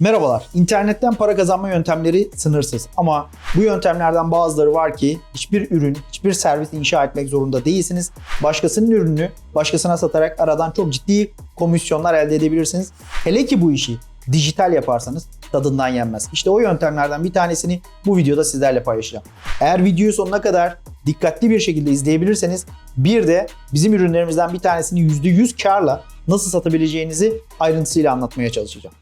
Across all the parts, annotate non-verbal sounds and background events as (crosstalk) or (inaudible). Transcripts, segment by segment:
Merhabalar. İnternetten para kazanma yöntemleri sınırsız ama bu yöntemlerden bazıları var ki hiçbir ürün, hiçbir servis inşa etmek zorunda değilsiniz. Başkasının ürününü başkasına satarak aradan çok ciddi komisyonlar elde edebilirsiniz. Hele ki bu işi dijital yaparsanız tadından yenmez. İşte o yöntemlerden bir tanesini bu videoda sizlerle paylaşacağım. Eğer videoyu sonuna kadar dikkatli bir şekilde izleyebilirseniz bir de bizim ürünlerimizden bir tanesini %100 karla nasıl satabileceğinizi ayrıntısıyla anlatmaya çalışacağım.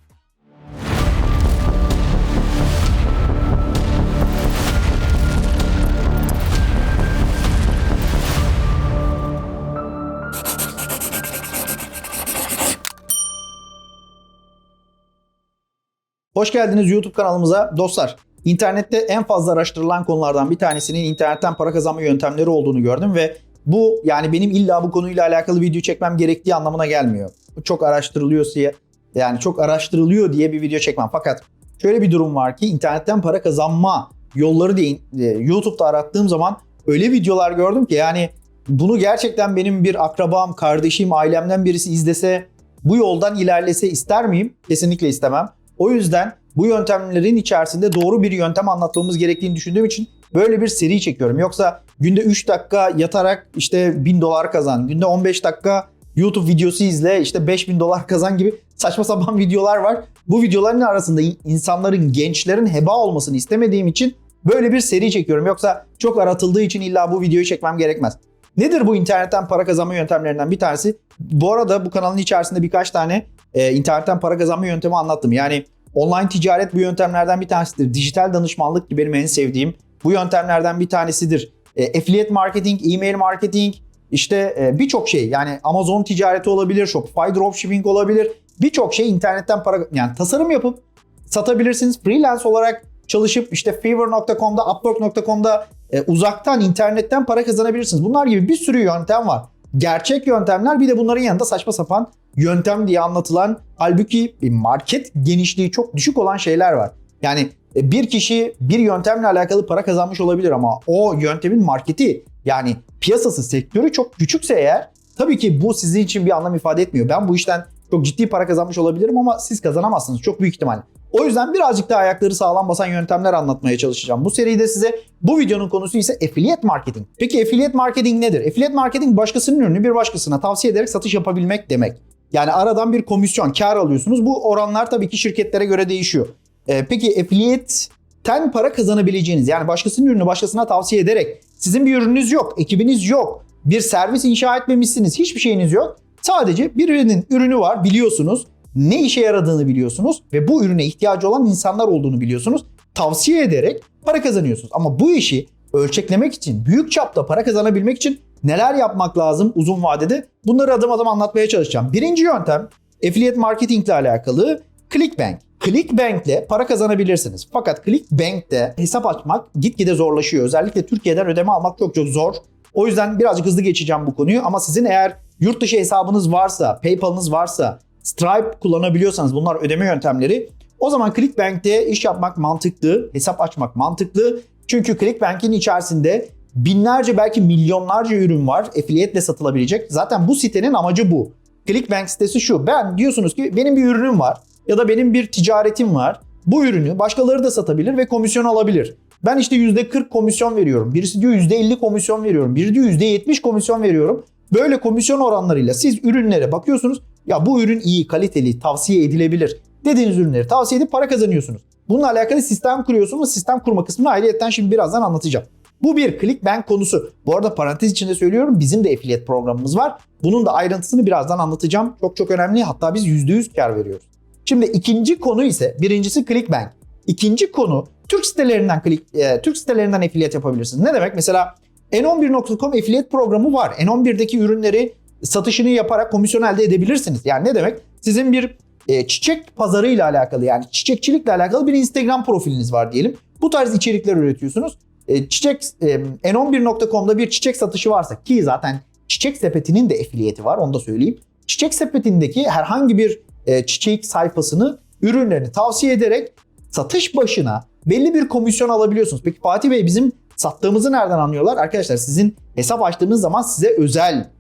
Hoş geldiniz YouTube kanalımıza. Dostlar, internette en fazla araştırılan konulardan bir tanesinin internetten para kazanma yöntemleri olduğunu gördüm ve bu yani benim illa bu konuyla alakalı video çekmem gerektiği anlamına gelmiyor. Çok araştırılıyor diye yani çok araştırılıyor diye bir video çekmem. Fakat şöyle bir durum var ki internetten para kazanma yolları diye YouTube'da arattığım zaman öyle videolar gördüm ki yani bunu gerçekten benim bir akrabam, kardeşim, ailemden birisi izlese bu yoldan ilerlese ister miyim? Kesinlikle istemem. O yüzden bu yöntemlerin içerisinde doğru bir yöntem anlatmamız gerektiğini düşündüğüm için böyle bir seri çekiyorum. Yoksa günde 3 dakika yatarak işte 1000 dolar kazan, günde 15 dakika YouTube videosu izle işte 5000 dolar kazan gibi saçma sapan (laughs) videolar var. Bu videoların arasında insanların, gençlerin heba olmasını istemediğim için böyle bir seri çekiyorum. Yoksa çok aratıldığı için illa bu videoyu çekmem gerekmez. Nedir bu internetten para kazanma yöntemlerinden bir tanesi? Bu arada bu kanalın içerisinde birkaç tane e, internetten para kazanma yöntemi anlattım. Yani online ticaret bu yöntemlerden bir tanesidir. Dijital danışmanlık ki benim en sevdiğim bu yöntemlerden bir tanesidir. E, affiliate marketing, e-mail marketing, işte e, birçok şey yani Amazon ticareti olabilir, Shopify dropshipping olabilir. Birçok şey internetten para yani tasarım yapıp satabilirsiniz. Freelance olarak çalışıp işte Fiverr.com'da, Upwork.com'da e, uzaktan internetten para kazanabilirsiniz. Bunlar gibi bir sürü yöntem var. Gerçek yöntemler bir de bunların yanında saçma sapan yöntem diye anlatılan halbuki market genişliği çok düşük olan şeyler var. Yani e, bir kişi bir yöntemle alakalı para kazanmış olabilir ama o yöntemin marketi yani piyasası, sektörü çok küçükse eğer tabii ki bu sizin için bir anlam ifade etmiyor. Ben bu işten çok ciddi para kazanmış olabilirim ama siz kazanamazsınız çok büyük ihtimal. O yüzden birazcık daha ayakları sağlam basan yöntemler anlatmaya çalışacağım. Bu seride size bu videonun konusu ise affiliate marketing. Peki affiliate marketing nedir? Affiliate marketing başkasının ürünü bir başkasına tavsiye ederek satış yapabilmek demek. Yani aradan bir komisyon, kar alıyorsunuz. Bu oranlar tabii ki şirketlere göre değişiyor. Ee, peki affiliate'ten para kazanabileceğiniz yani başkasının ürünü başkasına tavsiye ederek sizin bir ürününüz yok, ekibiniz yok, bir servis inşa etmemişsiniz, hiçbir şeyiniz yok. Sadece birinin ürünü var biliyorsunuz. Ne işe yaradığını biliyorsunuz ve bu ürüne ihtiyacı olan insanlar olduğunu biliyorsunuz. Tavsiye ederek para kazanıyorsunuz. Ama bu işi ölçeklemek için, büyük çapta para kazanabilmek için neler yapmak lazım uzun vadede? Bunları adım adım anlatmaya çalışacağım. Birinci yöntem affiliate marketing ile alakalı ClickBank. ClickBank ile para kazanabilirsiniz. Fakat ClickBank'te hesap açmak gitgide zorlaşıyor. Özellikle Türkiye'den ödeme almak çok çok zor. O yüzden birazcık hızlı geçeceğim bu konuyu ama sizin eğer yurt dışı hesabınız varsa, PayPal'ınız varsa, Stripe kullanabiliyorsanız bunlar ödeme yöntemleri. O zaman ClickBank'te iş yapmak mantıklı, hesap açmak mantıklı. Çünkü ClickBank'in içerisinde binlerce belki milyonlarca ürün var affiliate ile satılabilecek. Zaten bu sitenin amacı bu. ClickBank sitesi şu. Ben diyorsunuz ki benim bir ürünüm var ya da benim bir ticaretim var. Bu ürünü başkaları da satabilir ve komisyon alabilir. Ben işte %40 komisyon veriyorum. Birisi diyor %50 komisyon veriyorum. Biri diyor %70 komisyon veriyorum. Böyle komisyon oranlarıyla siz ürünlere bakıyorsunuz. Ya bu ürün iyi, kaliteli, tavsiye edilebilir. Dediğiniz ürünleri tavsiye edip para kazanıyorsunuz. Bununla alakalı sistem kuruyorsunuz. Sistem kurma kısmını ayrıyetten şimdi birazdan anlatacağım. Bu bir ClickBank konusu. Bu arada parantez içinde söylüyorum bizim de affiliate programımız var. Bunun da ayrıntısını birazdan anlatacağım. Çok çok önemli. Hatta biz %100 kar veriyoruz. Şimdi ikinci konu ise birincisi ClickBank. İkinci konu Türk sitelerinden click, e, Türk sitelerinden affiliate yapabilirsiniz. Ne demek? Mesela n11.com affiliate programı var. N11'deki ürünleri satışını yaparak komisyon elde edebilirsiniz. Yani ne demek? Sizin bir e, çiçek pazarı ile alakalı yani çiçekçilikle alakalı bir Instagram profiliniz var diyelim. Bu tarz içerikler üretiyorsunuz. E, çiçek e, n11.com'da bir çiçek satışı varsa ki zaten çiçek sepetinin de affiliate'i var onu da söyleyeyim. Çiçek sepetindeki herhangi bir e, çiçek sayfasını ürünlerini tavsiye ederek satış başına belli bir komisyon alabiliyorsunuz. Peki Fatih Bey bizim sattığımızı nereden anlıyorlar? Arkadaşlar sizin hesap açtığınız zaman size özel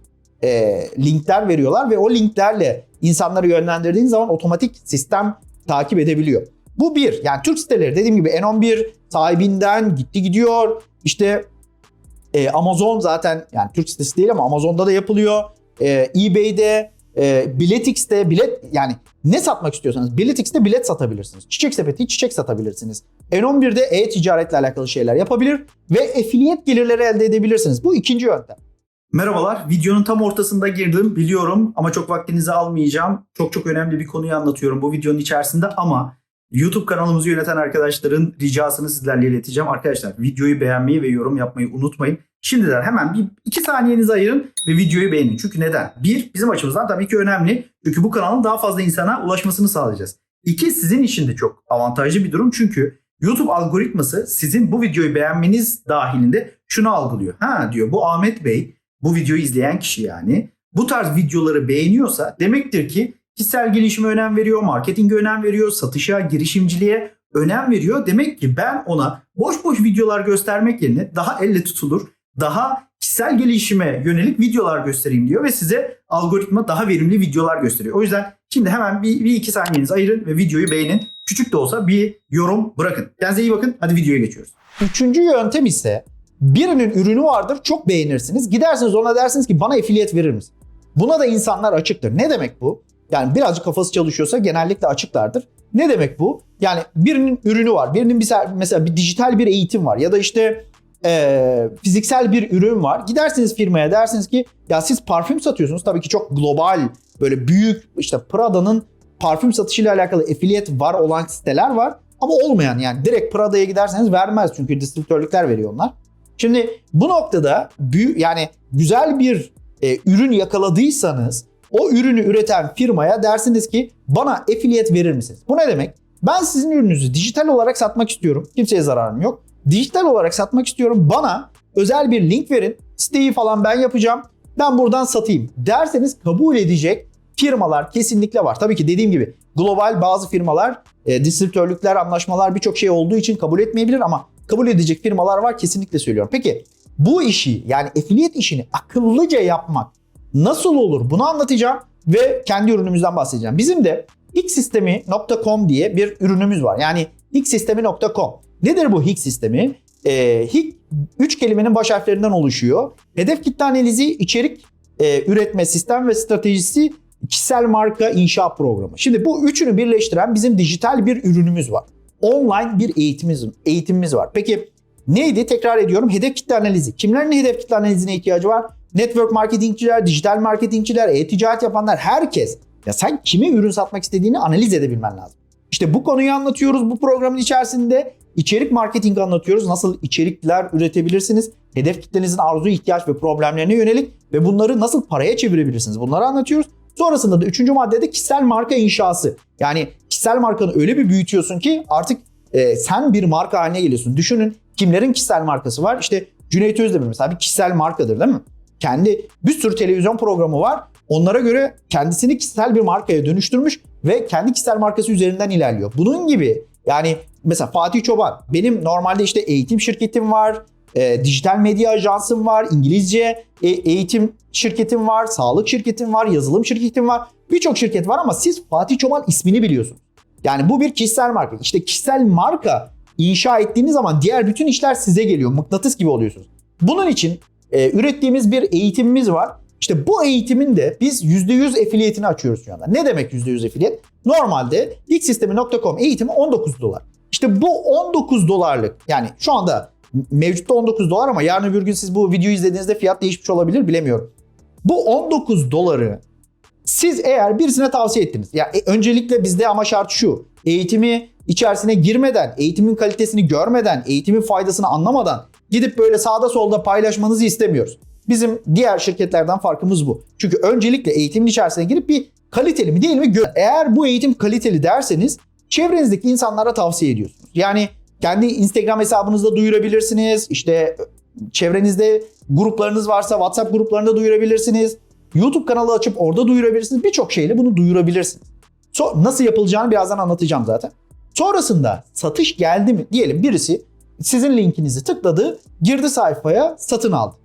e, linkler veriyorlar ve o linklerle insanları yönlendirdiğiniz zaman otomatik sistem takip edebiliyor. Bu bir. Yani Türk siteleri dediğim gibi N11 sahibinden gitti gidiyor. İşte e, Amazon zaten yani Türk sitesi değil ama Amazon'da da yapılıyor. E, eBay'de, e, Biletix'te bilet yani ne satmak istiyorsanız Biletix'te bilet satabilirsiniz. Çiçek sepeti çiçek satabilirsiniz. N11'de e-ticaretle alakalı şeyler yapabilir ve affiliate gelirleri elde edebilirsiniz. Bu ikinci yöntem. Merhabalar. Videonun tam ortasında girdim biliyorum ama çok vaktinizi almayacağım. Çok çok önemli bir konuyu anlatıyorum bu videonun içerisinde ama YouTube kanalımızı yöneten arkadaşların ricasını sizlerle ileteceğim. Arkadaşlar videoyu beğenmeyi ve yorum yapmayı unutmayın. Şimdiden hemen bir iki saniyenizi ayırın ve videoyu beğenin. Çünkü neden? Bir, bizim açımızdan tabii ki önemli. Çünkü bu kanalın daha fazla insana ulaşmasını sağlayacağız. İki, sizin için de çok avantajlı bir durum. Çünkü YouTube algoritması sizin bu videoyu beğenmeniz dahilinde şunu algılıyor. Ha diyor bu Ahmet Bey, bu videoyu izleyen kişi yani bu tarz videoları beğeniyorsa demektir ki kişisel gelişime önem veriyor, marketinge önem veriyor, satışa, girişimciliğe önem veriyor. Demek ki ben ona boş boş videolar göstermek yerine daha elle tutulur, daha kişisel gelişime yönelik videolar göstereyim diyor ve size algoritma daha verimli videolar gösteriyor. O yüzden şimdi hemen bir, bir iki saniyenizi ayırın ve videoyu beğenin. Küçük de olsa bir yorum bırakın. Kendinize iyi bakın. Hadi videoya geçiyoruz. Üçüncü yöntem ise birinin ürünü vardır çok beğenirsiniz. Gidersiniz ona dersiniz ki bana affiliate verir misin? Buna da insanlar açıktır. Ne demek bu? Yani birazcık kafası çalışıyorsa genellikle açıklardır. Ne demek bu? Yani birinin ürünü var. Birinin bir mesela bir dijital bir eğitim var ya da işte e, fiziksel bir ürün var. Gidersiniz firmaya dersiniz ki ya siz parfüm satıyorsunuz. Tabii ki çok global böyle büyük işte Prada'nın parfüm satışıyla alakalı affiliate var olan siteler var. Ama olmayan yani direkt Prada'ya giderseniz vermez çünkü distribütörlükler veriyor onlar. Şimdi bu noktada büyük yani güzel bir e, ürün yakaladıysanız o ürünü üreten firmaya dersiniz ki bana affiliate verir misiniz? Bu ne demek? Ben sizin ürününüzü dijital olarak satmak istiyorum. Kimseye zararım yok. Dijital olarak satmak istiyorum. Bana özel bir link verin. Siteyi falan ben yapacağım. Ben buradan satayım derseniz kabul edecek firmalar kesinlikle var. Tabii ki dediğim gibi global bazı firmalar e, distribütörlükler, anlaşmalar birçok şey olduğu için kabul etmeyebilir ama kabul edecek firmalar var kesinlikle söylüyorum. Peki bu işi yani affiliate işini akıllıca yapmak nasıl olur bunu anlatacağım ve kendi ürünümüzden bahsedeceğim. Bizim de hicksistemi.com diye bir ürünümüz var. Yani hicksistemi.com. Nedir bu Higgs sistemi? Ee, Higgs 3 kelimenin baş harflerinden oluşuyor. Hedef kitle analizi, içerik e, üretme sistem ve stratejisi kişisel marka inşa programı. Şimdi bu üçünü birleştiren bizim dijital bir ürünümüz var. Online bir eğitimimiz, eğitimimiz var. Peki neydi? Tekrar ediyorum. Hedef kitle analizi. Kimlerin hedef kitle analizine ihtiyacı var? Network marketingçiler, dijital marketingçiler, e-ticaret yapanlar herkes. Ya sen kime ürün satmak istediğini analiz edebilmen lazım. İşte bu konuyu anlatıyoruz bu programın içerisinde. İçerik marketing anlatıyoruz. Nasıl içerikler üretebilirsiniz? Hedef kitlenizin arzu, ihtiyaç ve problemlerine yönelik ve bunları nasıl paraya çevirebilirsiniz? Bunları anlatıyoruz. Sonrasında da üçüncü maddede kişisel marka inşası. Yani kişisel markanı öyle bir büyütüyorsun ki artık e, sen bir marka haline geliyorsun. Düşünün kimlerin kişisel markası var? İşte Cüneyt Özdemir mesela bir kişisel markadır değil mi? Kendi bir sürü televizyon programı var. Onlara göre kendisini kişisel bir markaya dönüştürmüş ve kendi kişisel markası üzerinden ilerliyor. Bunun gibi yani mesela Fatih Çoban benim normalde işte eğitim şirketim var, e, dijital medya ajansım var, İngilizce e, eğitim şirketim var, sağlık şirketim var, yazılım şirketim var. Birçok şirket var ama siz Fatih Çoban ismini biliyorsunuz. Yani bu bir kişisel marka. İşte kişisel marka inşa ettiğiniz zaman diğer bütün işler size geliyor. Mıknatıs gibi oluyorsunuz. Bunun için e, ürettiğimiz bir eğitimimiz var. İşte bu eğitimin de biz %100 affiliate'ini açıyoruz şu anda. Ne demek %100 affiliate? Normalde ilksistemi.com eğitimi 19 dolar. İşte bu 19 dolarlık yani şu anda mevcutta 19 dolar ama yarın öbür gün siz bu videoyu izlediğinizde fiyat değişmiş olabilir bilemiyorum. Bu 19 doları siz eğer birisine tavsiye ettiniz. Ya yani öncelikle bizde ama şart şu. Eğitimi içerisine girmeden, eğitimin kalitesini görmeden, eğitimin faydasını anlamadan gidip böyle sağda solda paylaşmanızı istemiyoruz. Bizim diğer şirketlerden farkımız bu. Çünkü öncelikle eğitimin içerisine girip bir kaliteli mi değil mi gör. Eğer bu eğitim kaliteli derseniz çevrenizdeki insanlara tavsiye ediyorsunuz. Yani kendi Instagram hesabınızda duyurabilirsiniz. İşte çevrenizde gruplarınız varsa WhatsApp gruplarında duyurabilirsiniz. YouTube kanalı açıp orada duyurabilirsiniz. Birçok şeyle bunu duyurabilirsiniz. So, nasıl yapılacağını birazdan anlatacağım zaten. Sonrasında satış geldi mi? Diyelim birisi sizin linkinizi tıkladı, girdi sayfaya, satın aldı.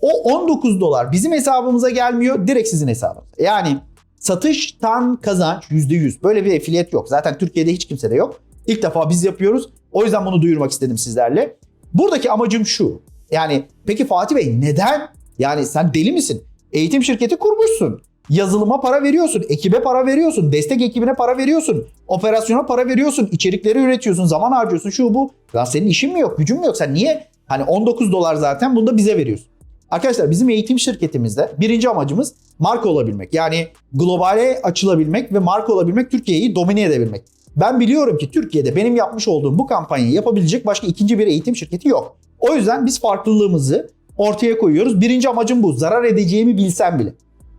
O 19 dolar bizim hesabımıza gelmiyor, direkt sizin hesabınıza. Yani satıştan kazanç %100. Böyle bir affiliate yok. Zaten Türkiye'de hiç kimsede yok. İlk defa biz yapıyoruz. O yüzden bunu duyurmak istedim sizlerle. Buradaki amacım şu. Yani peki Fatih Bey neden? Yani sen deli misin? Eğitim şirketi kurmuşsun. Yazılıma para veriyorsun, ekibe para veriyorsun, destek ekibine para veriyorsun, operasyona para veriyorsun, içerikleri üretiyorsun, zaman harcıyorsun, şu bu. Ya senin işin mi yok, gücün mü yok? Sen niye hani 19 dolar zaten bunu da bize veriyorsun? Arkadaşlar bizim eğitim şirketimizde birinci amacımız marka olabilmek. Yani globale açılabilmek ve marka olabilmek, Türkiye'yi domine edebilmek. Ben biliyorum ki Türkiye'de benim yapmış olduğum bu kampanyayı yapabilecek başka ikinci bir eğitim şirketi yok. O yüzden biz farklılığımızı ortaya koyuyoruz. Birinci amacım bu. Zarar edeceğimi bilsem bile.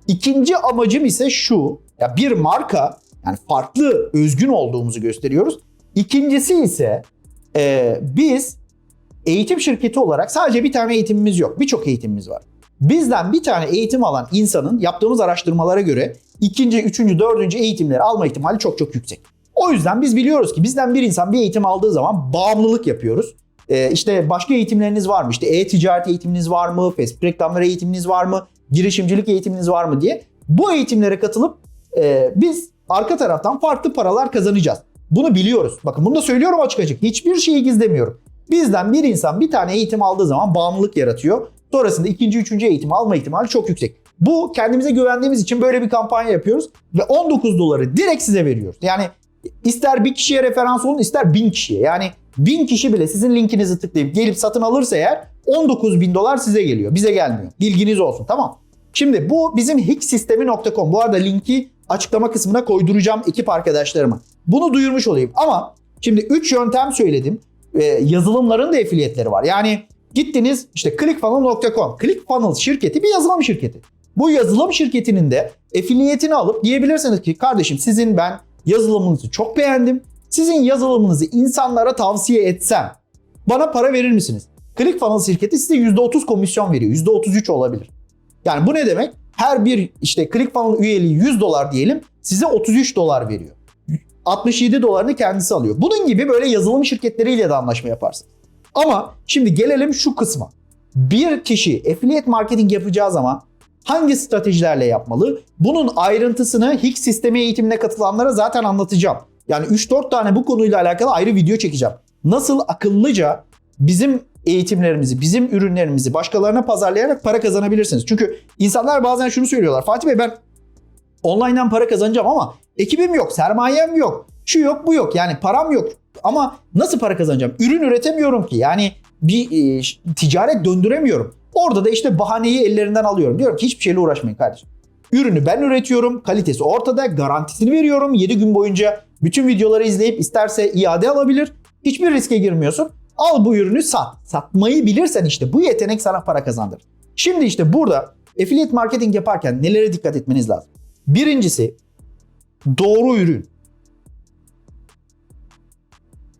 İkinci amacım ise şu. Ya bir marka yani farklı, özgün olduğumuzu gösteriyoruz. İkincisi ise e, biz eğitim şirketi olarak sadece bir tane eğitimimiz yok. Birçok eğitimimiz var. Bizden bir tane eğitim alan insanın yaptığımız araştırmalara göre ikinci, üçüncü, dördüncü eğitimleri alma ihtimali çok çok yüksek. O yüzden biz biliyoruz ki bizden bir insan bir eğitim aldığı zaman bağımlılık yapıyoruz. Ee, işte başka eğitimleriniz var mı? İşte e-ticaret eğitiminiz var mı? Facebook reklamları eğitiminiz var mı? Girişimcilik eğitiminiz var mı diye. Bu eğitimlere katılıp e, biz arka taraftan farklı paralar kazanacağız. Bunu biliyoruz. Bakın bunu da söylüyorum açık açık. Hiçbir şeyi gizlemiyorum. Bizden bir insan bir tane eğitim aldığı zaman bağımlılık yaratıyor. Sonrasında ikinci, üçüncü eğitim alma ihtimali çok yüksek. Bu kendimize güvendiğimiz için böyle bir kampanya yapıyoruz ve 19 doları direkt size veriyoruz. Yani ister bir kişiye referans olun ister bin kişiye. Yani bin kişi bile sizin linkinizi tıklayıp gelip satın alırsa eğer 19 bin dolar size geliyor. Bize gelmiyor. Bilginiz olsun tamam. Şimdi bu bizim hicksistemi.com. Bu arada linki açıklama kısmına koyduracağım ekip arkadaşlarıma. Bunu duyurmuş olayım. Ama şimdi 3 yöntem söyledim. Ee, yazılımların da affiliate'leri var. Yani gittiniz işte clickfunnels.com. ClickFunnels şirketi bir yazılım şirketi. Bu yazılım şirketinin de affiliate'ini alıp diyebilirsiniz ki kardeşim sizin ben yazılımınızı çok beğendim. Sizin yazılımınızı insanlara tavsiye etsem bana para verir misiniz? ClickFunnels şirketi size %30 komisyon veriyor. %33 olabilir. Yani bu ne demek? Her bir işte ClickFunnels üyeliği 100 dolar diyelim size 33 dolar veriyor. 67 dolarını kendisi alıyor. Bunun gibi böyle yazılım şirketleriyle de anlaşma yaparsın. Ama şimdi gelelim şu kısma. Bir kişi affiliate marketing yapacağı zaman hangi stratejilerle yapmalı? Bunun ayrıntısını Higgs sistemi eğitimine katılanlara zaten anlatacağım. Yani 3-4 tane bu konuyla alakalı ayrı video çekeceğim. Nasıl akıllıca bizim eğitimlerimizi, bizim ürünlerimizi başkalarına pazarlayarak para kazanabilirsiniz. Çünkü insanlar bazen şunu söylüyorlar. Fatih Bey ben online'dan para kazanacağım ama ekibim yok, sermayem yok, şu yok, bu yok. Yani param yok. Ama nasıl para kazanacağım? Ürün üretemiyorum ki. Yani bir e, ticaret döndüremiyorum. Orada da işte bahaneyi ellerinden alıyorum. Diyorum ki hiçbir şeyle uğraşmayın kardeşim. Ürünü ben üretiyorum. Kalitesi ortada. Garantisini veriyorum. 7 gün boyunca bütün videoları izleyip isterse iade alabilir. Hiçbir riske girmiyorsun. Al bu ürünü sat. Satmayı bilirsen işte bu yetenek sana para kazandırır. Şimdi işte burada affiliate marketing yaparken nelere dikkat etmeniz lazım? Birincisi doğru ürün.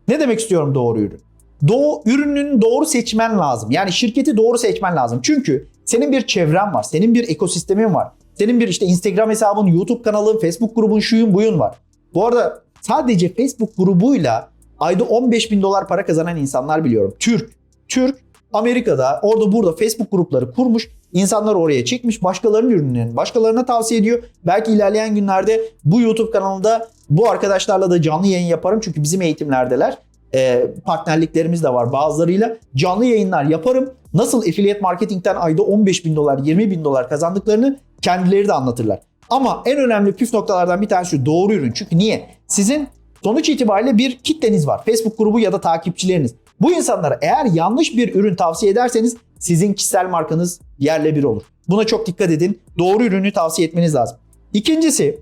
Ne demek istiyorum doğru ürün? Doğu ürünün doğru seçmen lazım. Yani şirketi doğru seçmen lazım. Çünkü senin bir çevren var, senin bir ekosistemin var. Senin bir işte Instagram hesabın, YouTube kanalın, Facebook grubun, şuyun buyun var. Bu arada sadece Facebook grubuyla ayda 15 bin dolar para kazanan insanlar biliyorum. Türk, Türk Amerika'da orada burada Facebook grupları kurmuş. İnsanlar oraya çekmiş. Başkalarının ürünlerini başkalarına tavsiye ediyor. Belki ilerleyen günlerde bu YouTube kanalında bu arkadaşlarla da canlı yayın yaparım. Çünkü bizim eğitimlerdeler. E, partnerliklerimiz de var bazılarıyla. Canlı yayınlar yaparım. Nasıl affiliate marketingten ayda 15 bin dolar, 20 bin dolar kazandıklarını kendileri de anlatırlar. Ama en önemli püf noktalardan bir tanesi doğru ürün. Çünkü niye? Sizin sonuç itibariyle bir kitleniz var. Facebook grubu ya da takipçileriniz. Bu insanlara eğer yanlış bir ürün tavsiye ederseniz sizin kişisel markanız yerle bir olur. Buna çok dikkat edin. Doğru ürünü tavsiye etmeniz lazım. İkincisi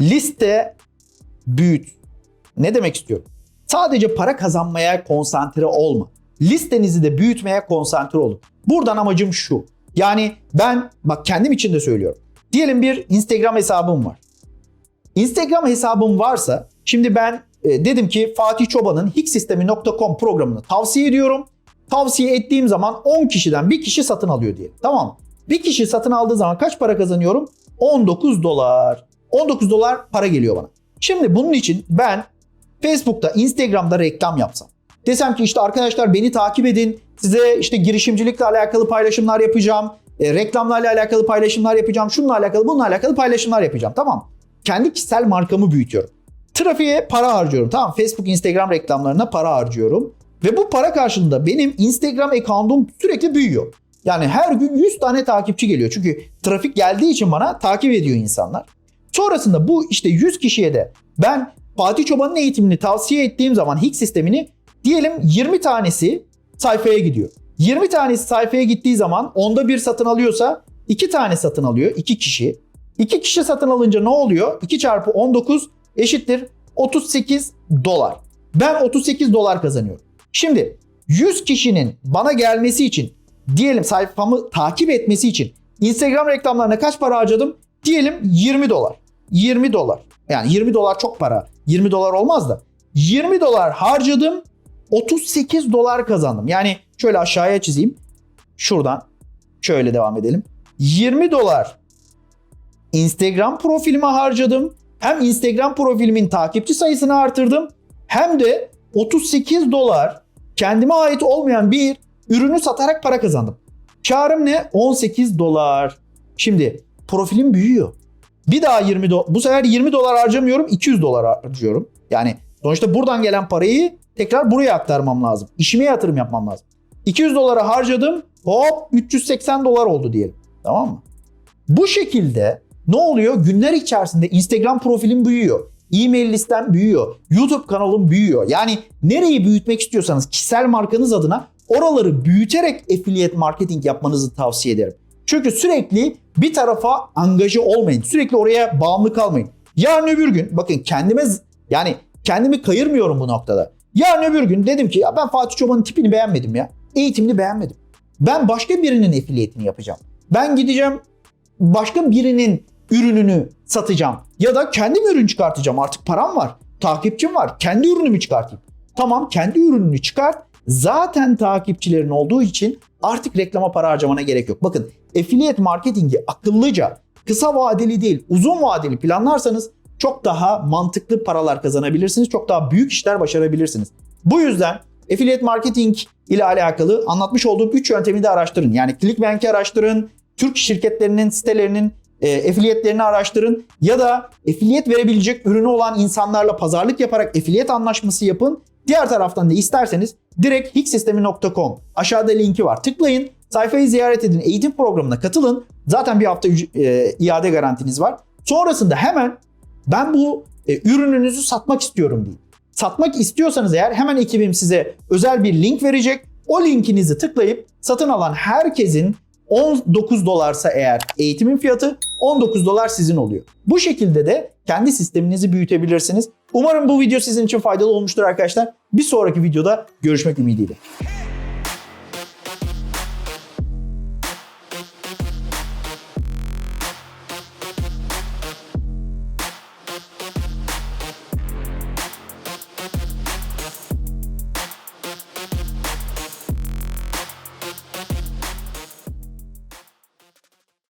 liste büyüt. Ne demek istiyorum? Sadece para kazanmaya konsantre olma. Listenizi de büyütmeye konsantre olun. Buradan amacım şu. Yani ben bak kendim için de söylüyorum. Diyelim bir Instagram hesabım var. Instagram hesabım varsa şimdi ben e, dedim ki Fatih Çoban'ın hicksistemi.com programını tavsiye ediyorum. Tavsiye ettiğim zaman 10 kişiden bir kişi satın alıyor diye. Tamam? Bir kişi satın aldığı zaman kaç para kazanıyorum? 19 dolar. 19 dolar para geliyor bana. Şimdi bunun için ben Facebook'ta, Instagram'da reklam yapsam. Desem ki işte arkadaşlar beni takip edin. Size işte girişimcilikle alakalı paylaşımlar yapacağım. e, reklamlarla alakalı paylaşımlar yapacağım. Şununla alakalı, bununla alakalı paylaşımlar yapacağım. Tamam. Kendi kişisel markamı büyütüyorum. Trafiğe para harcıyorum. Tamam. Facebook, Instagram reklamlarına para harcıyorum. Ve bu para karşılığında benim Instagram account'um sürekli büyüyor. Yani her gün 100 tane takipçi geliyor. Çünkü trafik geldiği için bana takip ediyor insanlar. Sonrasında bu işte 100 kişiye de ben Fatih Çoban'ın eğitimini tavsiye ettiğim zaman Hik sistemini diyelim 20 tanesi sayfaya gidiyor. 20 tanesi sayfaya gittiği zaman onda bir satın alıyorsa 2 tane satın alıyor 2 kişi. 2 kişi satın alınca ne oluyor? 2 çarpı 19 eşittir 38 dolar. Ben 38 dolar kazanıyorum. Şimdi 100 kişinin bana gelmesi için diyelim sayfamı takip etmesi için Instagram reklamlarına kaç para harcadım? Diyelim 20 dolar. 20 dolar. Yani 20 dolar çok para. 20 dolar olmaz da. 20 dolar harcadım. 38 dolar kazandım. Yani şöyle aşağıya çizeyim. Şuradan şöyle devam edelim. 20 dolar Instagram profilime harcadım. Hem Instagram profilimin takipçi sayısını artırdım. Hem de 38 dolar kendime ait olmayan bir ürünü satarak para kazandım. Karım ne? 18 dolar. Şimdi profilim büyüyor. Bir daha 20 dolar. Bu sefer 20 dolar harcamıyorum. 200 dolar harcıyorum. Yani sonuçta buradan gelen parayı tekrar buraya aktarmam lazım. İşime yatırım yapmam lazım. 200 dolara harcadım. Hop 380 dolar oldu diyelim. Tamam mı? Bu şekilde ne oluyor? Günler içerisinde Instagram profilim büyüyor. E-mail listem büyüyor. YouTube kanalım büyüyor. Yani nereyi büyütmek istiyorsanız kişisel markanız adına oraları büyüterek affiliate marketing yapmanızı tavsiye ederim. Çünkü sürekli bir tarafa angaje olmayın. Sürekli oraya bağımlı kalmayın. Yarın öbür gün bakın kendime yani kendimi kayırmıyorum bu noktada. Yarın öbür gün dedim ki ya ben Fatih Çoban'ın tipini beğenmedim ya. Eğitimini beğenmedim. Ben başka birinin affiliate'ini yapacağım. Ben gideceğim başka birinin ürününü satacağım. Ya da kendim ürün çıkartacağım. Artık param var. Takipçim var. Kendi ürünümü çıkartayım. Tamam kendi ürününü çıkart. Zaten takipçilerin olduğu için artık reklama para harcamana gerek yok. Bakın affiliate marketingi akıllıca, kısa vadeli değil uzun vadeli planlarsanız çok daha mantıklı paralar kazanabilirsiniz. Çok daha büyük işler başarabilirsiniz. Bu yüzden affiliate marketing ile alakalı anlatmış olduğum 3 yöntemi de araştırın. Yani Clickbank'i araştırın, Türk şirketlerinin sitelerinin e, affiliate'lerini araştırın ya da affiliate verebilecek ürünü olan insanlarla pazarlık yaparak affiliate anlaşması yapın. Diğer taraftan da isterseniz direkt hicksistemi.com aşağıda linki var. Tıklayın, sayfayı ziyaret edin, eğitim programına katılın. Zaten bir hafta e, iade garantiniz var. Sonrasında hemen ben bu e, ürününüzü satmak istiyorum deyin. Satmak istiyorsanız eğer hemen ekibim size özel bir link verecek. O linkinizi tıklayıp satın alan herkesin 19 dolarsa eğer eğitimin fiyatı 19 dolar sizin oluyor. Bu şekilde de kendi sisteminizi büyütebilirsiniz. Umarım bu video sizin için faydalı olmuştur arkadaşlar. Bir sonraki videoda görüşmek ümidiyle.